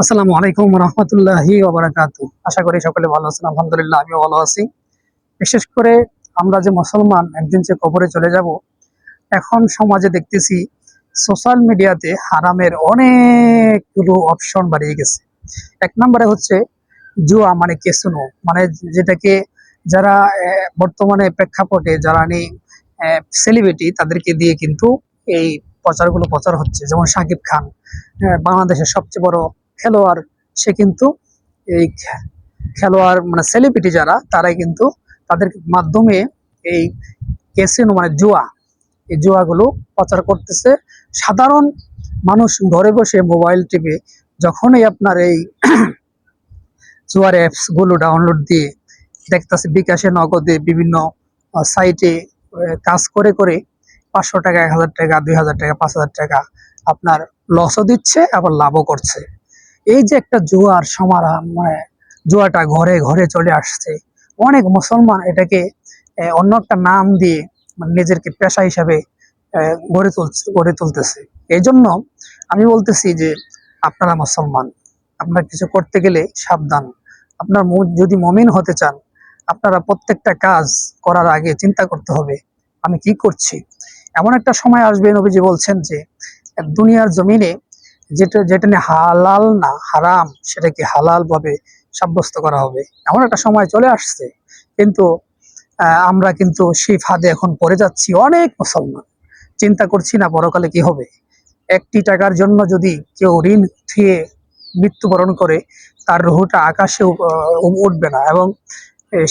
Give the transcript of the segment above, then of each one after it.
আসসালামু আলাইকুম রহমতুল্লাহি আশা করি সকলে ভালো আছেন, আলহামদুলিল্লাহ, আমিও ভালো আছি। বিশেষ করে আমরা যে মুসলমান, একদিন যে কবরে চলে যাব, এখন সমাজে দেখতেছি সোশ্যাল মিডিয়াতে হারামের অনেকগুলো অপশন বাড়িয়ে গেছে। এক নম্বরে হচ্ছে জুয়া মানে কেসুনো মানে যেটাকে যারা বর্তমানে প্রেক্ষাপটে যারা নেই সেলিব্রিটি তাদেরকে দিয়ে কিন্তু এই প্রচারগুলো প্রচার হচ্ছে। যেমন শাকিব খান বাংলাদেশের সবচেয়ে বড় খেলোয়াড়, সে কিন্তু এই খেলোয়াড় মানে সেলিব্রিটি যারা, তারাই কিন্তু তাদের মাধ্যমে এই ক্যাসিনো মানে জুয়া, এই জুয়াগুলো প্রচার করতেছে। সাধারণ মানুষ ঘরে বসে মোবাইল টিপে যখনই আপনার এই জুয়ার অ্যাপসগুলো ডাউনলোড দিয়ে দেখতেছে, বিকাশে, নগদে বিভিন্ন সাইটে কাজ করে করে পাঁচশো টাকা, এক হাজার টাকা, দুই হাজার টাকা, পাঁচ হাজার টাকা আপনার লসও দিচ্ছে, আবার লাভও করছে। এই যে একটা জুয়ার সমারা মানে জুয়াটা ঘরে ঘরে চলে আসছে, অনেক মুসলমান এটাকে অন্য একটা নাম দিয়ে মানে নিজেরকে পেশা হিসাবে গড়ে তুলছে, গড়ে তুলতেছে। এই জন্য আমি বলতেছি যে, আপনারা মুসলমান, আপনারা কিছু করতে গেলে সাবধান। আপনার যদি মমিন হতে চান, আপনারা প্রত্যেকটা কাজ করার আগে চিন্তা করতে হবে, আমি কি করছি? এমন একটা সময় আসবে নবীজি বলছেন যে, দুনিয়ার জমিনে যেটা যেটা নিয়ে হালাল না, হারাম, সেটাকে হালাল ভাবে সাব্যস্ত করা হবে। এমন একটা সময় চলে আসছে, কিন্তু আমরা কিন্তু সেই ফাঁদে এখন পড়ে যাচ্ছি অনেক মুসলমান। চিন্তা করছি না পরকালে কি হবে। একটি টাকার জন্য যদি কেউ ঋণ থুয়ে মৃত্যুবরণ করে, তার রুহুটা আকাশে উঠবে না এবং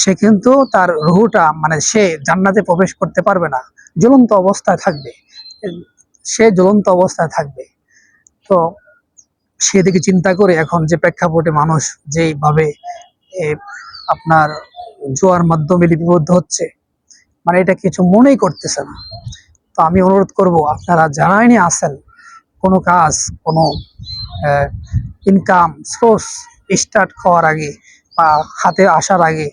সে কিন্তু তার রুহুটা মানে সে জান্নাতে প্রবেশ করতে পারবে না। জ্বলন্ত অবস্থায় থাকবে। সে জ্বলন্ত অবস্থায় থাকবে। তো সেদিকে চিন্তা করে এখন যে প্রেক্ষাপটে মানুষ যেইভাবে আপনার জোয়ার মাধ্যমে লিপিবদ্ধ হচ্ছে মানে এটা কিছু মনেই করতেছে না। তো আমি অনুরোধ করব, আপনারা নিয়ে আসেন কোনো কাজ, কোনো ইনকাম সোর্স স্টার্ট হওয়ার আগে বা হাতে আসার আগে,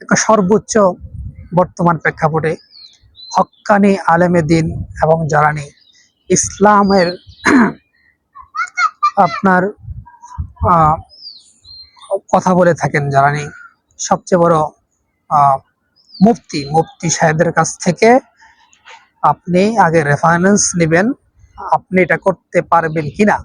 একটা সর্বোচ্চ বর্তমান প্রেক্ষাপটে হক্কানি আলেমে দিন এবং জারানি ইসলামের আপনার কথা বলে থাকেন যারা নেই। সবচেয়ে বড় মুফতি মুফতি সাহেবদের কাছ থেকে আপনি আগে রেফারেন্স নেবেন, আপনি এটা করতে পারবেন কিনা।